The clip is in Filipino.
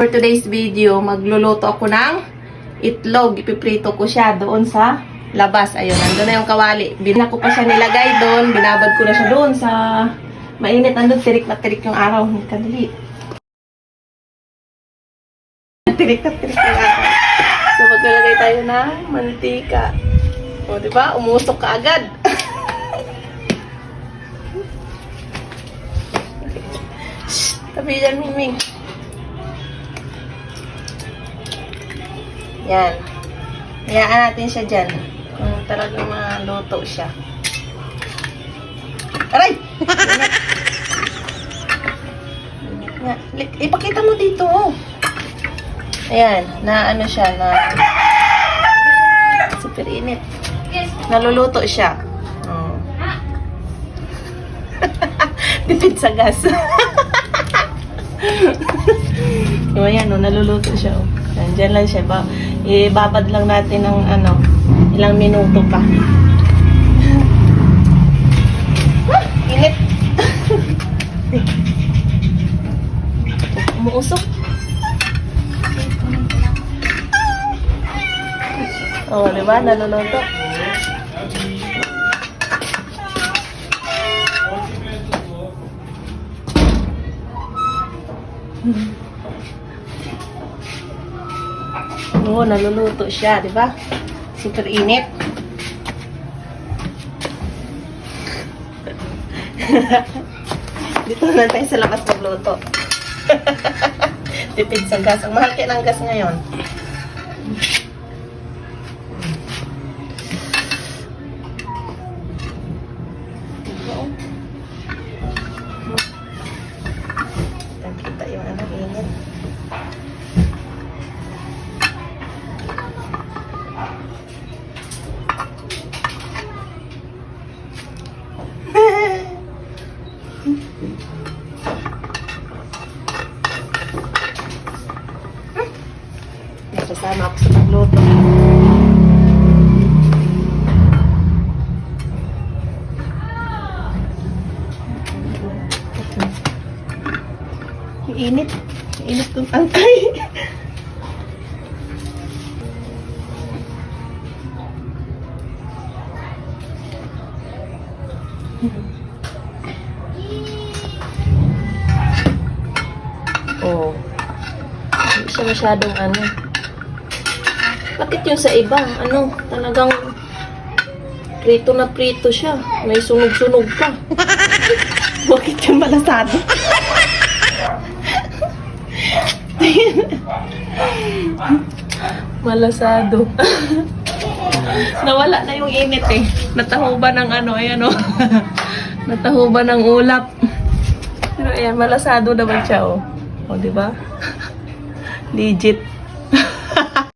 For today's video, magluluto ako ng itlog. Ipiprito ko siya doon sa labas. Ayun, nandun na yung kawali. Bina ko pa siya nilagay doon. Binabad ko na siya doon sa mainit. Nandun, tirik na tirik yung araw. Kadali. Tirik na tirik yung araw. So, maglalagay tayo ng mantika. O, di ba? Umusok ka agad. Shh! Tabi dyan, Miming. Yan. Hayaan natin siya dyan. Kung talagang maluto siya. Aray! Ipakita mo dito. oh. Ayan, na ano siya, na super init. Naluluto siya. Oh. Tipid sa gas. Yung ayan, no, naluluto siya. Oh. Yan, dyan lang siya. Ba, ibabad lang natin ng ano, ilang minuto pa. Ah, Init. Umuusok. Oh, di ba? Naluluto. Oo, naluluto siya, di ba? Super init. Dito na tayo sa labas magluto. Tipid sa gas. Ang mahal kaya ng gas ngayon. Kita yung ano, init. Nasasama ako sa pagluto. Ang init. Init ng tangkay. Oh. Hindi siya masyadong ano. Bakit yung sa iba? Ano? Talagang prito na prito siya. May sunog-sunog pa. Bakit yung malasado? malasado. Nawala na yung init eh. Natahuba ng ano, ayan o. Natahuba ng ulap. Pero ayan, malasado naman siya oh. O, di ba? Legit.